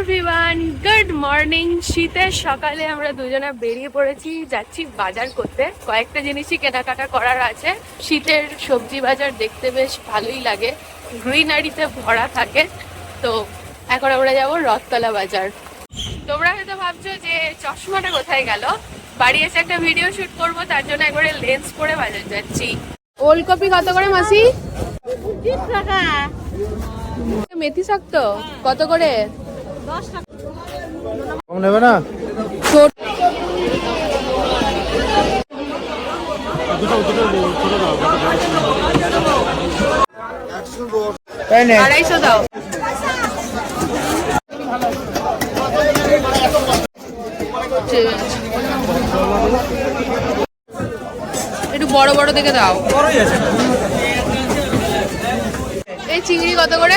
Everyone good morning শীতের সকালে আমরা দুজনে বেরিয়ে পড়েছি যাচ্ছি বাজার করতে। কয়েকটা জিনিসই কেনাকাটা করার আছে। শীতের সবজি বাজার দেখতে বেশ ভালোই লাগে। গ্রিনারিতে ভরা থাকে। তো এখন আমরা যাব রথতলা বাজার। তোমরা হয়তো ভাবছ যে চশমাটা কোথায় গেল? বাড়ি এসে একটা ভিডিও শুট করব তার জন্য একবারে লেন্স পরে বাজার যাচ্ছি। ওলকপি কত করে মাসি? মেথি শাক তো? কত করে? কম নেবে না? একটু বড় বড় দেখে দাও। এই চিংড়ি কত করে?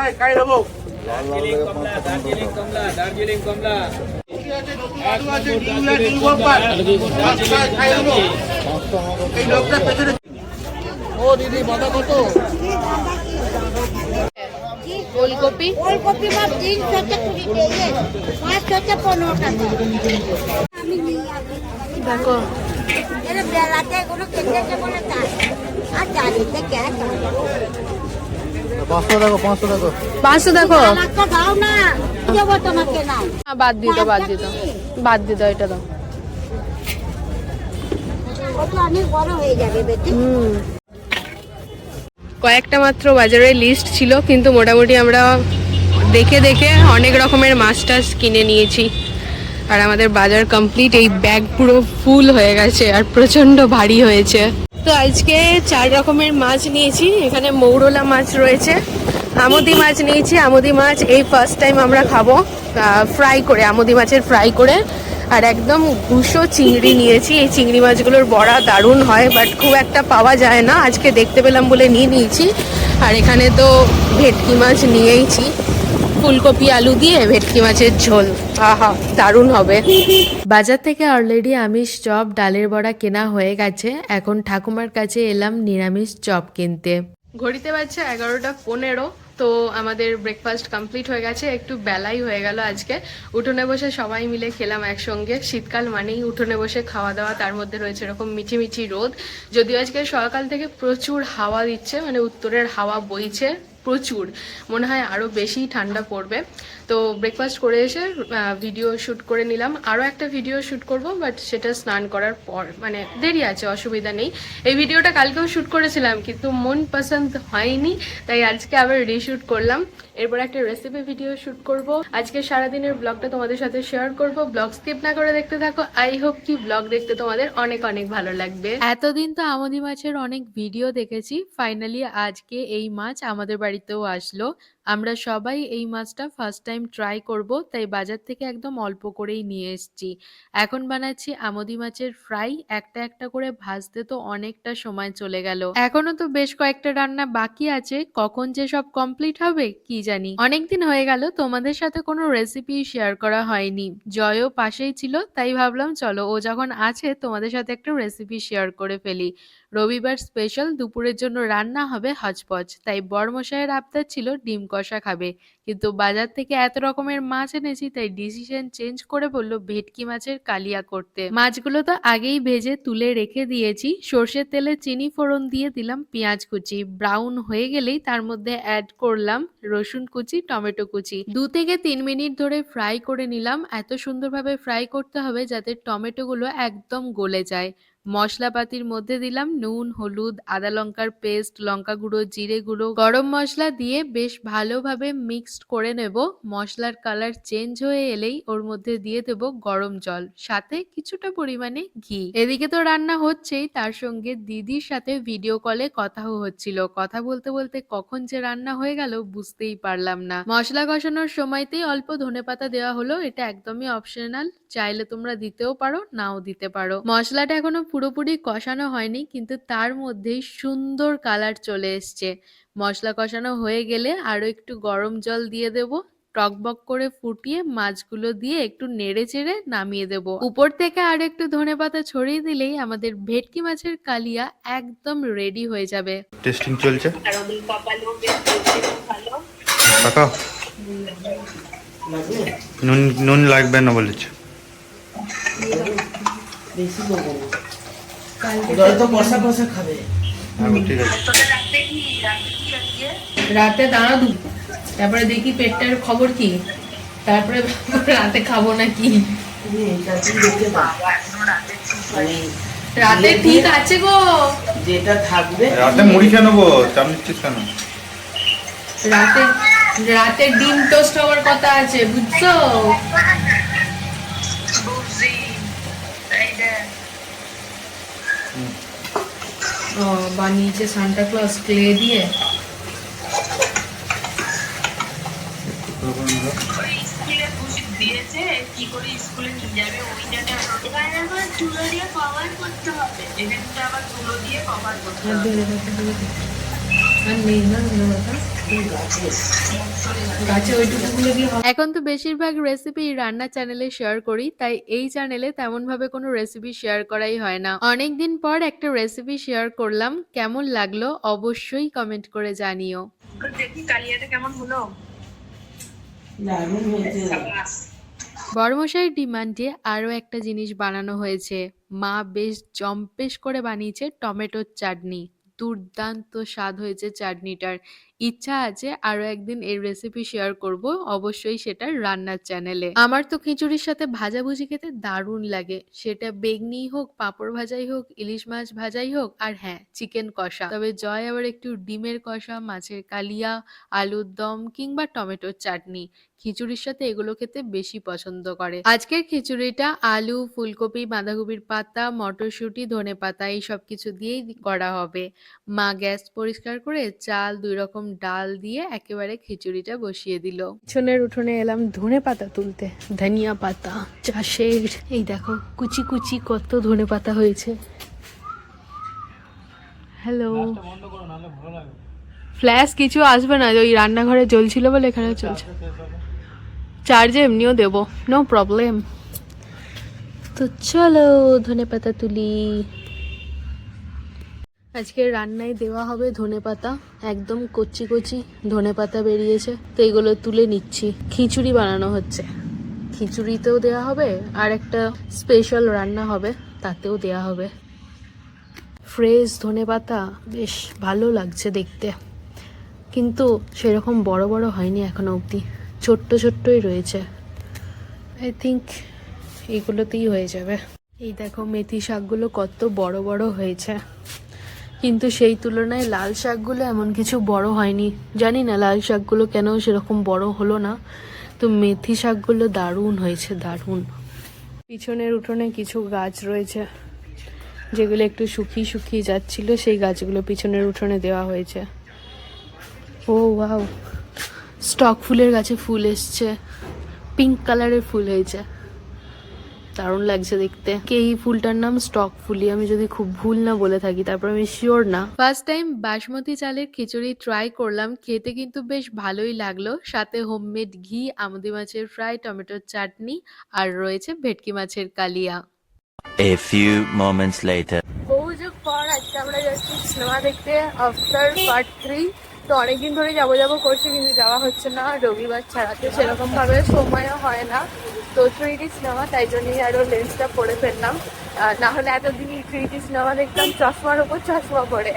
চলে যাও ভালো ও দিদি বাঁধা কত? ওলকপি। ওলকপি মাছ তিন থেকে কুড়ি কেজি পাঁচ থেকে পনেরো টাকা। আমি নিয়ে আসি দেখো বেলাতে বলে আর পাঁচশো দেখো দাও বাদ দিত বাদ দিত বাদ দিত এটা দাও। হয়ে কয়েকটা মাত্র বাজারের লিস্ট ছিল কিন্তু মোটামুটি আমরা দেখে দেখে অনেক রকমের মাছ টাছ কিনে নিয়েছি। আর আমাদের বাজার কমপ্লিট এই ব্যাগ পুরো ফুল হয়ে গেছে আর প্রচণ্ড ভারী হয়েছে। তো আজকে চার রকমের মাছ নিয়েছি। এখানে মৌরলা মাছ রয়েছে, আমদি মাছ নিয়েছি। আমদি মাছ এই ফার্স্ট টাইম আমরা খাব ফ্রাই করে, আমদি মাছের ফ্রাই করে। আর একদম গুঁশো চিংড়ি নিয়েছি। এই চিংড়ি মাছগুলোর বড়া দারুণ হয় বাট খুব একটা পাওয়া যায় না। আজকে দেখতে পেলাম বলে নিয়ে নিয়েছি। আর এখানে তো ভেটকি মাছ নিয়েইছি। ফুলকপি আলু দিয়ে ভেটকি মাছের ঝোল। আহা দারুণ হবে। বাজার থেকে অলরেডি আমিষ চপ ডালের বড়া কেনা হয়ে গেছে। এখন ঠাকুমার কাছে এলাম নিরামিষ চপ কিনতে। ঘড়িতে বাজছে এগারোটা পনেরো তো আমাদের ব্রেকফাস্ট কমপ্লিট হয়ে গেছে। একটু বেলাই হয়ে গেল আজকে। উঠোনে বসে সবাই মিলে খেলাম একসঙ্গে। শীতকাল মানেই উঠোনে বসে খাওয়া দাওয়া তার মধ্যে রয়েছে এরকম মিঠি মিঠি রোদ। যদিও আজকে সকাল থেকে প্রচুর হাওয়া দিচ্ছে মানে উত্তরের হাওয়া বইছে। প্রচুর। মনে হয় আরও বেশি ঠান্ডা পড়বে। তো ব্রেকফাস্ট করে এসে ভিডিও শ্যুট করে নিলাম। আরও একটা ভিডিও শ্যুট করব বাট সেটা স্নান করার পর মানে দেরি আছে, অসুবিধা নেই। এই ভিডিওটা কালকেও শ্যুট করেছিলাম, কিন্তু মন পছন্দ হয়নি, তাই আজকে আবার রিশ্যুট করলাম। এরপর একটা রেসিপি ভিডিও শ্যুট করব। আজকে সারাদিনের ব্লগটা তোমাদের সাথে শেয়ার করব। ব্লগ স্কিপ না করে দেখতে থাকো। আই হোপ কি ব্লগ দেখতে তোমাদের অনেক অনেক ভালো লাগবে। এতদিন তো আমদি মাছের অনেক ভিডিও দেখেছি। ফাইনালি আজকে এই মাছ আমাদের বাড়িতেও আসলো। আমরা সবাই এই মাছটা ফার্স্ট টাইম ট্রাই করব, তাই বাজার থেকে একদম অল্প করেই নিয়ে এসেছি। এখন বানাচ্ছি আমদি মাছের ফ্রাই একটা একটা করে ভাজতে তো অনেকটা সময় চলে গেল। এখনও তো বেশ কয়েকটা রান্না বাকি আছে, কখন যে সব কমপ্লিট হবে, কি জানি। অনেকদিন হয়ে গেল, তোমাদের সাথে কোনো রেসিপি শেয়ার করা হয়নি। জয়ও পাশেই ছিল, তাই ভাবলাম চলো, ও যখন আছে, তোমাদের সাথে একটা রেসিপি শেয়ার করে ফেলি। রবিবার স্পেশাল দুপুরের জন্য রান্না হবে হজপচ তাই বড়মশাইয়ের আবদার ছিল ডিম কষা খাবে। কিন্তু বাজার থেকে এত রকমের মাছ এনেছি, তাই ডিসিশন চেঞ্জ করে বলল, ভেটকি মাছের কালিয়া করতে। মাছগুলো তো আগেই ভেজে তুলে রেখে দিয়েছি। সর্ষের তেলে চিনি ফোড়ন দিয়ে দিলাম, পেঁয়াজ কুচি। ব্রাউন হয়ে গেলেই তার মধ্যে অ্যাড করলাম রসুন কুচি, টমেটো কুচি। দু থেকে তিন মিনিট ধরে ফ্রাই করে নিলাম। এত সুন্দরভাবে ফ্রাই করতে হবে যাতে টমেটোগুলো একদম গলে যায়। মশলাপাতির মধ্যে দিলাম নুন, হলুদ, আদা লঙ্কার পেস্ট, লঙ্কা গুঁড়ো, জিরে গুঁড়ো। গরম মশলা দিয়ে বেশ ভালোভাবে মিক্সড করে নেব। মশলার কালার চেঞ্জ হয়ে এলেই ওর মধ্যে দিয়ে দেব গরম জল, সাথে কিছুটা পরিমাণে ঘি। এদিকে তো রান্না হচ্ছেই, তার সঙ্গে দিদির সাথে ভিডিও কলে কথাও হচ্ছিল। কথা বলতে বলতে কখন যে রান্না হয়ে গেল বুঝতেই পারলাম না। মশলা কষানোর সময়তেই অল্প ধনেপাতা দেওয়া হলো। এটা একদমই অপশনাল চাইলে তোমরা দিতেও পারো, নাও দিতে পারো। মশলাটা এখনও পুরোপুরি কষানো হয়নি কিন্তু তার মধ্যেই সুন্দর কালার চলে এসছে। মশলা কষানো হয়ে গেলে আরও একটু গরম জল দিয়ে দেব টকবক করে ফুটিয়ে মাছগুলো দিয়ে একটু নেড়ে চেড়ে নামিয়ে দেব। উপর থেকে আর একটু ধনেপাতা ছড়িয়ে দিলেই আমাদের ভেটকি মাছের কালিয়া একদম রেডি হয়ে যাবে। টেস্টিং চলছে? কাকা নুন নুন লাগবে না বলেছে। জল রাতে দাঁড়া দু তারপরে দেখি পেটটার খবর কি? তারপরে রাতে খাব না কি? মানে রাতে ঠিক আছে গো। যেটা থাকবে রাতে মুড়ি নেব চাপ নিচ্ছিস কেন? রাতে রাতে ডিম টোস্ট হওয়ার কথা আছে বুঝছ? বানিয়েছে সান্টা ক্লজ ক্লে দিয়ে। আর নেই না ধন্যবাদ এখন তো বেশিরভাগ রেসিপি রান্না চ্যানেলে শেয়ার করি, তাই এই চ্যানেলে তেমন ভাবে কোনো রেসিপি শেয়ার করাই হয় না। অনেকদিন পর একটা রেসিপি শেয়ার করলাম, কেমন লাগল অবশ্যই কমেন্ট করে জানিও। বড়মশাইয়ের ডিমান্ডে আরও একটা জিনিস বানানো হয়েছে। মা বেশ জম্পেশ করে বানিয়েছে টমেটোর চাটনি। দুর্দান্ত স্বাদ হয়েছে চাটনিটার। ইচ্ছা আছে আরও একদিন এর রেসিপি শেয়ার করব, অবশ্যই সেটা রান্নার চ্যানেলে আমার তো খিচুড়ির সাথে ভাজাভুজি খেতে দারুণ লাগে। সেটা বেগনি হোক, পাঁপড় ভাজাই হোক, ইলিশ মাছ ভাজাই হোক, আর হ্যাঁ চিকেন কষা। তবে জয় আবার একটু ডিমের কষা, মাছের কালিয়া, আলুর দম কিংবা টমেটোর চাটনি। খিচুড়ির সাথে এগুলো খেতে বেশি পছন্দ করে। আজকের খিচুড়িটা আলু, ফুলকপি, বাঁধাকপির পাতা, মটরশুঁটি ধনে পাতা এই সব কিছু দিয়েই করা হবে। মা গ্যাস পরিষ্কার করে চাল দুই রকম ডাল দিয়ে একেবারে খিচুড়িটা বসিয়ে দিল। পিছনের উঠোনে এলাম ধনে পাতা তুলতে ধনিয়া পাতা চাষের। এই দেখো কুচি কুচি কত ধনে পাতা হয়েছে। হ্যালো ফ্ল্যাশ কিছু আসবে না ওই রান্নাঘরে জ্বলছিল বলে এখানে চলছে। চার্জে এমনিও দেব নো প্রবলেম তো চলো ধনে পাতা তুলি। আজকে রান্নায় দেওয়া হবে ধনে পাতা, একদম কচি কচি ধনে পাতা বেরিয়েছে। তো এগুলো তুলে নিচ্ছি। খিচুড়ি বানানো হচ্ছে। খিচুড়িতেও দেওয়া হবে, আর একটা স্পেশাল রান্না হবে, তাতেও দেওয়া হবে। ফ্রেশ ধনে পাতা, বেশ ভালো লাগছে দেখতে। কিন্তু সেরকম বড় বড় হয়নি এখনও অবধি। ছোট্ট ছোট্টই রয়েছে। আই থিঙ্ক এইগুলোতেই হয়ে যাবে। এই দেখো, মেথি শাকগুলো কত বড় বড় হয়েছে। কিন্তু সেই তুলনায় লাল শাকগুলো এমন কিছু বড় হয়নি। জানি না লাল শাকগুলো কেন সেরকম বড় হলো না। তো মেথি শাকগুলো দারুণ হয়েছে, দারুণ। পিছনের উঠোনে কিছু গাছ রয়েছে, যেগুলো একটু শুকিয়ে শুকিয়ে যাচ্ছিল, সেই গাছগুলো পিছনের উঠোনে দেওয়া হয়েছে। ও, ওয়াও। স্টক ফুলের গাছে ফুল এসছে। পিঙ্ক কালারের ফুল হয়েছে। দারুণ লাগছে দেখতে। কে এই ফুলটার নাম? স্টক ফুলি আমি যদি খুব ভুল না বলে থাকি তারপর আমি শিওর না। ফার্স্ট টাইম বাসমতি চালের খিচুড়ি ট্রাই করলাম। খেতে কিন্তু বেশ ভালোই লাগল। সাথে হোমমেড ঘি আমুদি মাছের ফ্রাই টমেটোর চাটনি আর রয়েছে ভেটকি মাছের কালিয়া। A few moments later. বহু যুগ পর আজকে আমরা যাচ্ছি সিনেমা দেখতে আফটার পার্ট থ্রি তো অনেকদিন ধরে যাব যাব করছি কিন্তু যাওয়া হচ্ছে না। রবিবার ছাড়াতে সেরকম ভাবে সময়ও হয় না। তো থ্রি ডি সিনেমা তাই জন্যই আরও লেন্সটা পরে ফেললাম। না হলে এতদিনই থ্রি ডি সিনেমা দেখতাম, চশমার ওপর চশমা পরে।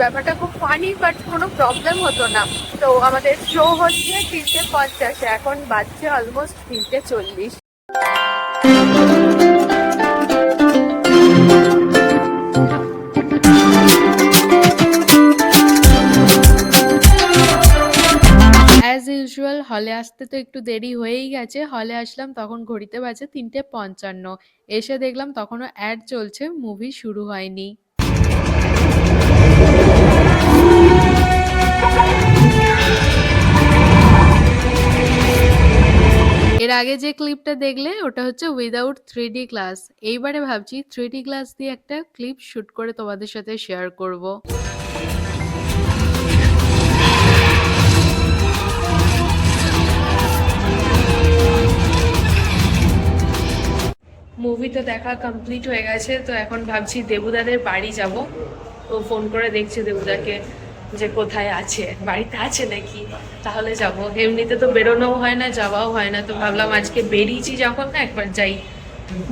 ব্যাপারটা খুব ফানি বাট কোনো প্রবলেম হতো না। তো আমাদের শো হচ্ছে তিনটে পঞ্চাশে, এখন বাজছে অলমোস্ট তিনটে চল্লিশ। হলে আসতে তো একটু দেরি হয়েই গেছে। হলে আসলাম, তখন ঘড়িতে বাজে তিনটে পঞ্চান্ন। এসে দেখলাম তখনও অ্যাড চলছে, মুভি শুরু হয়নি। এর আগে যে ক্লিপটা দেখলে, ওটা হচ্ছে উইদাউট থ্রি ক্লাস এইবারে ভাবছি থ্রি ক্লাস দিয়ে একটা ক্লিপ শুট করে তোমাদের সাথে শেয়ার করব। মুভি তো দেখা কমপ্লিট হয়ে গেছে, তো এখন ভাবছি দেবুদাদের বাড়ি যাব। ও ফোন করে দেখছে দেবুদাকে যে কোথায় আছে, বাড়িতে আছে নাকি? তাহলে যাব। এমনিতে তো বেরোনোও হয় না, যাওয়াও হয় না, তো ভাবলাম আজকে বেরিয়েছি যখন না, একবার যাই,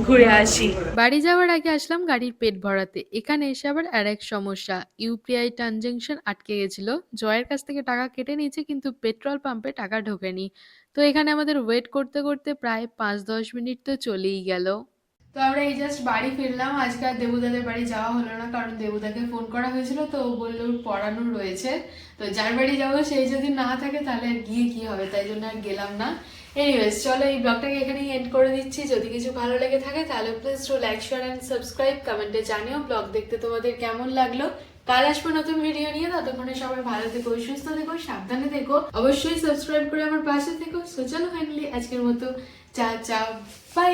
ঘুরে আসি। বাড়ি যাওয়ার আগে আসলাম গাড়ির পেট ভরাতে। এখানে এসে আবার আর এক সমস্যা ইউপিআই ট্রানজেকশন আটকে গেছিল। জয়ের কাছ থেকে টাকা কেটে নিয়েছে, কিন্তু পেট্রোল পাম্পে টাকা ঢোকেনি। তো এখানে আমাদের ওয়েট করতে করতে প্রায় পাঁচ দশ মিনিট তো চলেই গেল। তো আমরা এই জাস্ট বাড়ি ফিরলাম। আজকে আর দেবুদাদের বাড়ি যাওয়া হলো না, কারণ দেবুদাকে ফোন করা হয়েছিল, তো ও বলল পড়ানো রয়েছে। তো যার বাড়ি যাব সেই যদি না থাকে তাহলে আর গিয়ে কি হবে? তাই জন্য আর গেলাম না। এনিওয়েজ চলো এই ব্লগটাকে এখানেই এন্ড করে দিচ্ছি। যদি কিছু ভালো লেগে থাকে, তাহলে please to like share and subscribe কমেন্টে জানিও ব্লগ দেখতে তোমাদের কেমন লাগল। কাল আসব নতুন ভিডিও নিয়ে। ততক্ষণে সবাই ভালো থেকো, সুস্থ থেকো, সাবধানে থেকো। অবশ্যই সাবস্ক্রাইব করে আমার পাশে থেকো। সো চলো ফাইনালি আজকের মতো, চা চা বাই